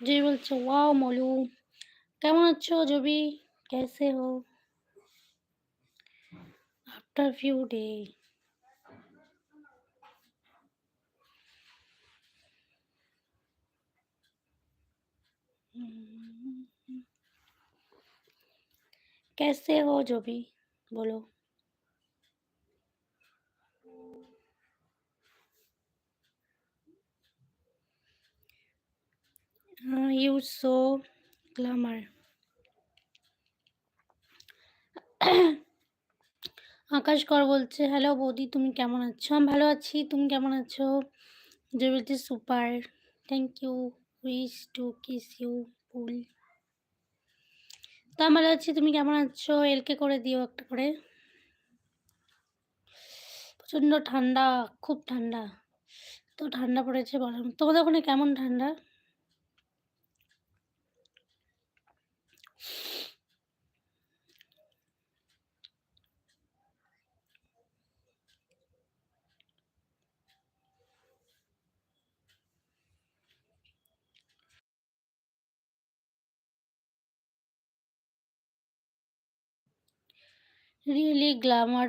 যে বলছে ওয়াও মলু কেমন আছো জবি कैसे हो आफ्टर फ्यू डे कैसे हो जो भी बोलो ইউ সো গ্লামার আকাশ কর বলছে হ্যালো বৌদি, তুমি কেমন আছো? আমি ভালো আছি, তুমি কেমন আছো? জরুরি super thank you wish to kiss you ফুল. তা ভালো আছি, তুমি কেমন আছো? এলকে করে দিও একটা করে। প্রচণ্ড ঠান্ডা, খুব ঠান্ডা। তো ঠান্ডা পড়েছে, বলো। তোমাদের ওখানে কেমন ঠান্ডা? Really glamour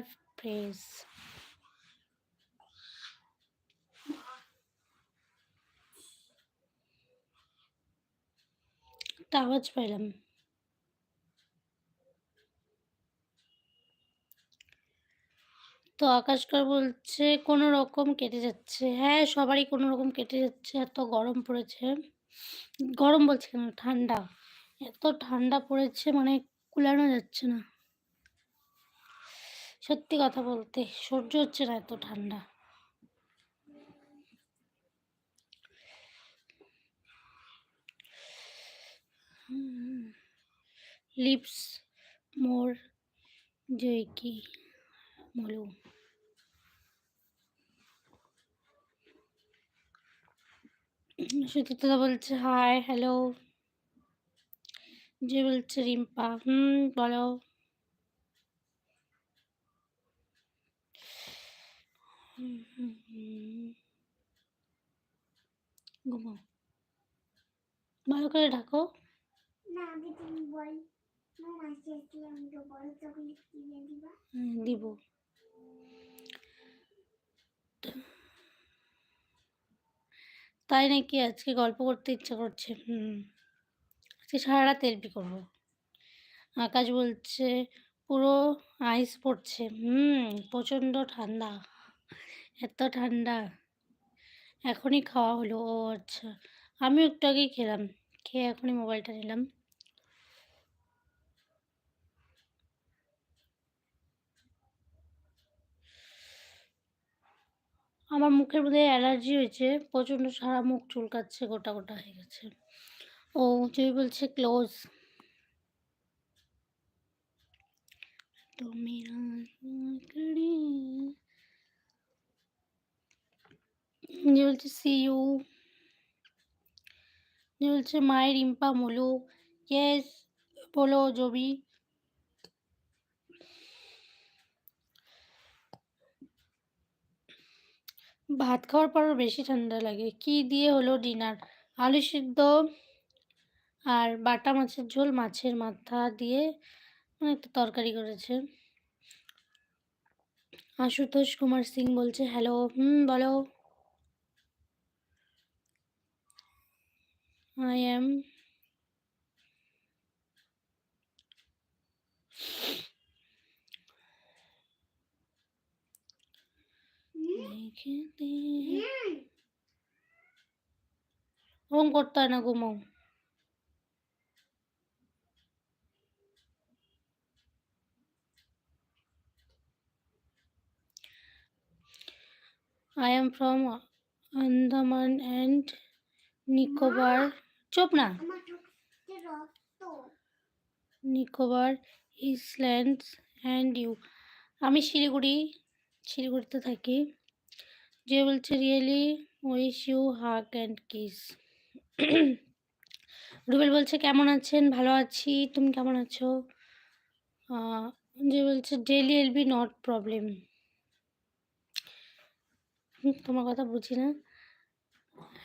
একটা আওয়াজ পাইলাম তো আকাশকর বলছে, কোনো রকম কেটে যাচ্ছে। হ্যাঁ সবারই কোনো রকম কেটে যাচ্ছে। এত গরম পড়েছে। গরম বলছে কেন? ঠান্ডা। এত ঠান্ডা পড়েছে মানে কুলানো যাচ্ছে না। সত্যি কথা বলতে, সহ্য হচ্ছে না এত ঠান্ডা। লিপস, মোর, জয়কি, মলু। সুচিত্রা বলছে হাই হ্যালো যে বলছে রিম্পা হুম বলো। ভালো করে না আগে তুমি বল। চকলেট দিবা? দিব। তাই নাকি আজকে গল্প করতে ইচ্ছা করছে? হুম। আজকে সারা রাত এলপি করব। আকাশ বলছে, পুরো আইস পড়ছে। হুম, প্রচণ্ড ঠান্ডা। এত ঠান্ডা। এখনই খাওয়া হলো। ও আচ্ছা। আমিও একটু আগেই খেলাম। খেয়ে এখনই মোবাইলটা নিলাম। আমার মুখের মধ্যে অ্যালার্জি হয়েছে, প্রচণ্ড সারা মুখ চুলকাচ্ছে, গোটা গোটা হয়ে গেছে। ও জয় বলছে ক্লোজ বলছে সি ইউ যে বলছে, মায়ের রিম্পা মোলু। ইয়েস বলো, জবি। ভাত খাওয়ার পরও বেশি ঠান্ডা লাগে। কি দিয়ে হলো ডিনার? আলু সিদ্ধ আর বাটা মাছের ঝোল, মাছের মাথা দিয়ে মানে একটা তরকারি করেছে। আশুতোষ কুমার সিং বলছে হ্যালো হুম, বলো। আই এম ওরকম করতে হয় না ঘুমাও I am from Andaman and Nicobar. চুপ না নিকোবর ইসল্যান্ডস অ্যান্ড ইউ আমি শিলিগুড়ি শিলিগুড়িতে থাকি। যে বলছে really wish you hug and kiss Rubel বলছে কেমন আছেন ভালো আছি তুমি কেমন আছো যে বলছে daily L B not problem তোমার কথা বুঝি না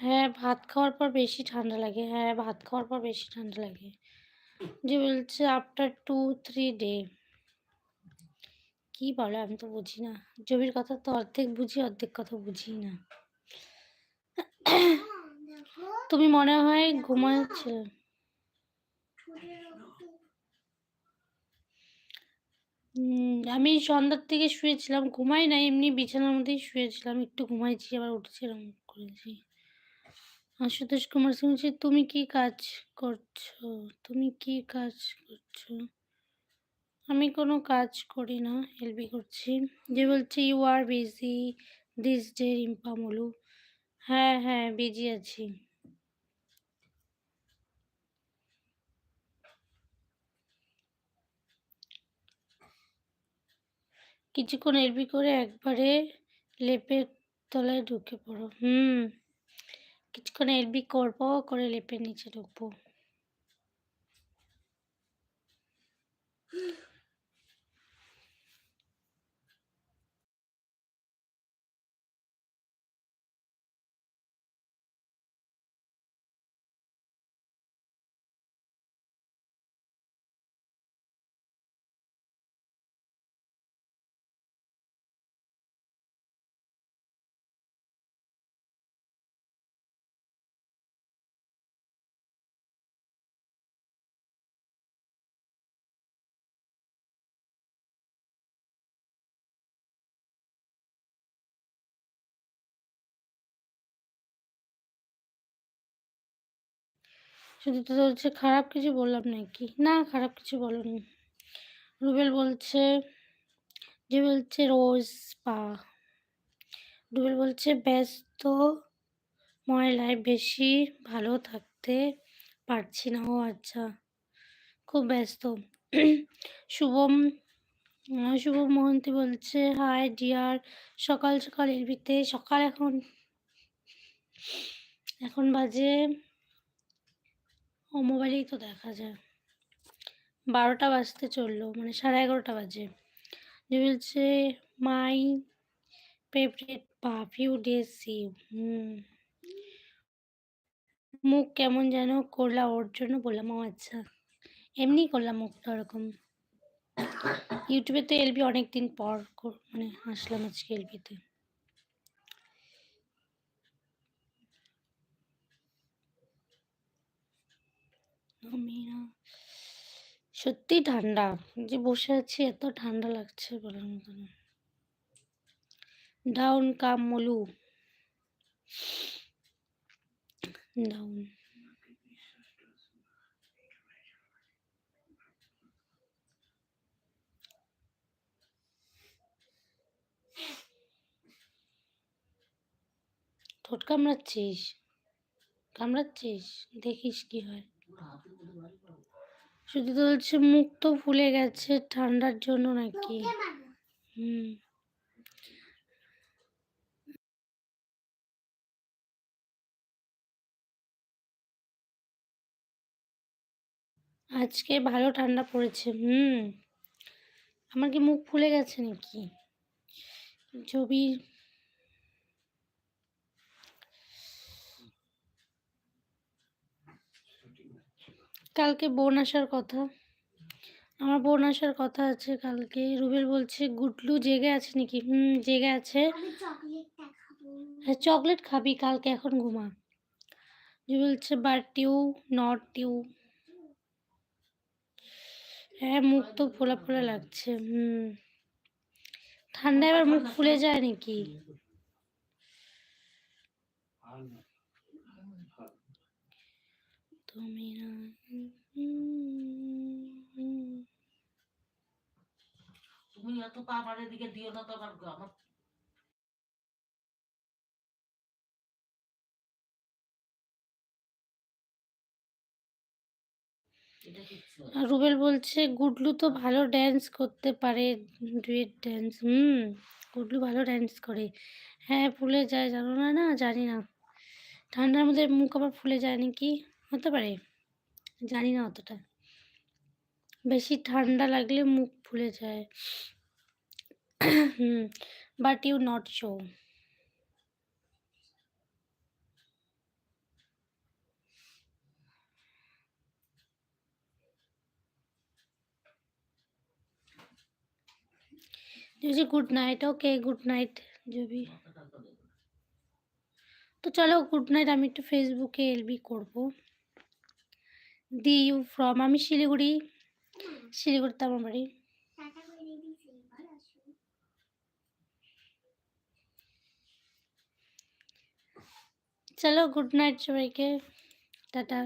হ্যাঁ, ভাত খাওয়ার পর বেশি ঠান্ডা লাগে। হ্যাঁ, ভাত খাওয়ার পর বেশি ঠান্ডা লাগে। যে বলছে আফটার 2-3 ডে। কি বলে আমি তো বুঝি না। জমির কথা তো অর্ধেক বুঝি, অর্ধেক কথা বুঝি না। তুমি মনে হয় ঘুমাচ্ছ আমি সন্ধ্যার থেকে শুয়েছিলাম। ঘুমাই নাই, এমনি বিছানার মধ্যেই শুয়েছিলাম। একটু ঘুমাইছি আবার উঠেছি এরকম করেছি। আশুতোষ কুমার সিং "তুমি কি কাজ করছ? তুমি কি কাজ করছ?" আমি কোনো কাজ করি না, এলবি করছি। যে বলছে, "you are busy this day" Rimpa Molu. হ্যাঁ, হ্যাঁ, বিজি আছি। কিছুক্ষণ এলবি করে একবারে লেপের তলায় ঢুকে পড়ো। হুম, কিছুক্ষণ এলবি করব, করে লেপের নিচে ঢুকবো। শুধু তো বলছে খারাপ কিছু বললাম নাকি? না খারাপ কিছু বলোনি। রুবেল বলছে যে বলছে রোজ পা। রুবেল বলছে ব্যস্ত ময়লায় বেশি ভালো থাকতে পারছি না। ও আচ্ছা, খুব ব্যস্ত। শুভম শুভম মোহন্তি বলছে হাই ডিয়ার সকাল সকাল এলবিতে সকাল এখন এখন বাজে ও মোবাইলেই তো দেখা যায়। বারোটা বাজতে চলল মানে সাড়ে এগারোটা বাজে। যে বলছে, মাই ফেভারিট পা ফিউ হুম। মুখ কেমন যেন করলা ওর জন্য। বললাম, ও আচ্ছা। এমনি করলাম মুখটা ওরকম। ইউটিউবে তো এলবি অনেক দিন পর মানে আসলাম আজকে এলবিতে। সত্যি ঠান্ডা। যে বসে আছি, এত ঠান্ডা লাগছে বলার মতো না ডাউন কাম মলু। ডাউন ঠোঁট কামড়াচ্ছিস? কামড়াচ্ছিস? দেখিস কি হয়। শুধু তো বলছে মুখ তো ফুলে গেছে ঠান্ডার জন্য নাকি? হুম। আজকে ভালো ঠান্ডা পড়েছে, হুম। আমার কি মুখ ফুলে গেছে নাকি? ছবি কালকে বোন আসার কথা। আমার বোন আসার কথা আছে কালকে। রুবেল বলছে গুডলু জেগে আছে নাকি? হুম জেগে আছে। হ্যাঁ চকলেট খাবি কালকে এখন ঘুমা। যে বলছে বাট ইউ নট ইউ হ্যাঁ মুখ তো ফোলা ফোলা লাগছে হুম। ঠান্ডায় এবার মুখ ফুলে যায় নাকি? তুমি না তুমি এত পা আমার এদিকে দিও না তো আমার আমার রুবেল বলছে গুডলু তো ভালো ড্যান্স করতে পারে ডুয়েট ড্যান্স হুম গুডলু ভালো ড্যান্স করে। হ্যাঁ ফুলে যায় জানো না না জানি না। ঠান্ডার মধ্যে মুখ আবার ফুলে যায় নাকি? হতে পারে, জানি না অতটা। বেশি ঠান্ডা লাগলে মুখ ফুলে যায়। But you not show ji good night okay good night जो তো চলো গুড নাইট আমি একটু ফেসবুকে এলবি করব। দি ইউ ফ্রম আমি শিলিগুড়ি। শিলিগুড়িতে আমার বাড়ি চলো গুড নাইট সবাইকে। টাটা।